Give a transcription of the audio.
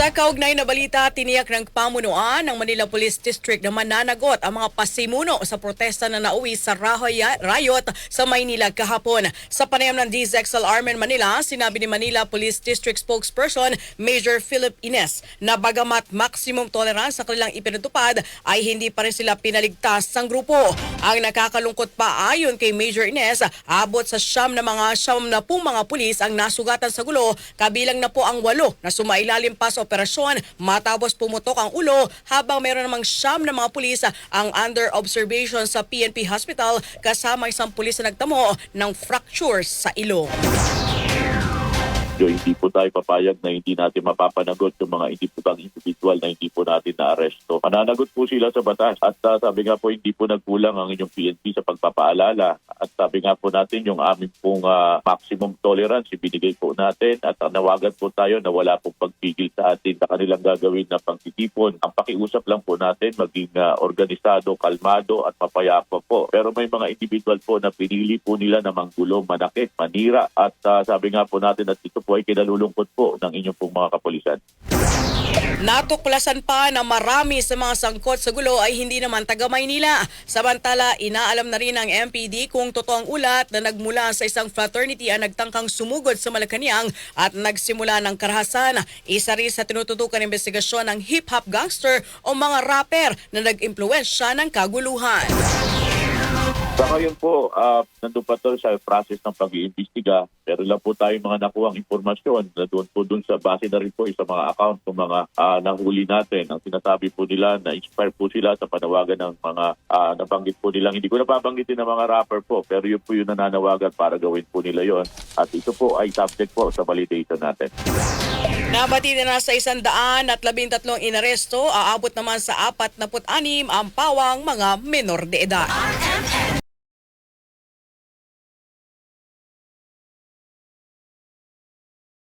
Sa kaugnay na balita, tiniyak ng pamunuan ng Manila Police District na mananagot ang mga pasimuno sa protesta na nauwi sa Riot sa Maynila kahapon. Sa panayam ng DZXL Armen Manila, sinabi ni Manila Police District spokesperson Major Philip Ines na bagamat maximum tolerance sa kanilang ipinatupad ay hindi pa rin sila pinaligtas ng grupo. Ang nakakalungkot pa ayon kay Major Ines, abot sa siyam na mga siyam na pong mga pulis ang nasugatan sa gulo, kabilang na po ang walo na sumailalim pa sa operasyon matapos pumutok ang ulo habang meron namang siyam na mga pulis ang under observation sa PNP Hospital kasama isang pulis na nagtamo ng fracture sa ilong. So, hindi po tayo papayag na hindi natin mapapanagot yung mga indiputang individual na hindi po natin na-aresto. Mananagot po sila sa batas. At ah, sabi nga po, hindi po nagkulang ang inyong PNP sa pagpapaalala. At sabi nga po natin, yung aming pong ah, maximum tolerance, ibinigay po natin. At ah, nawagan po tayo na wala pong pagpigil sa atin sa kanilang gagawin na pagtitipon. Ang pakiusap lang po natin, maging ah, organisado, kalmado at mapayapa po. Pero may mga individual po na pinili po nila na manggulo, manakit, manira. At ah, sabi nga po natin at ito po ay kinalulungkot po ng inyong pong mga kapulisan. Natuklasan pa na marami sa mga sangkot sa gulo ay hindi naman taga Maynila. Samantala, inaalam na rin ng MPD kung totoong ulat na nagmula sa isang fraternity ang nagtangkang sumugod sa Malacanang at nagsimula ng karahasan. Isa rin sa tinututukan investigasyon ng hip-hop gangster o mga rapper na nag-impluensya ng kaguluhan. Sa ngayon po, ah, nandun pa to sa process ng pag-iimbestiga. Pero lang po tayo mga nakuhang impormasyon na doon po doon sa base na rin po sa mga account ng mga ah, nahuli natin. Ang sinasabi po nila na inspire po sila sa panawagan ng mga ah, nabanggit po nilang, hindi ko napabanggitin ng mga rapper po, pero yun po yung nananawagan para gawin po nila yon At ito po ay subject po sa validation natin. Nabati na sa isang daan at labintatlong inaresto, aabot naman sa apat na ang pawang mga menor de edad.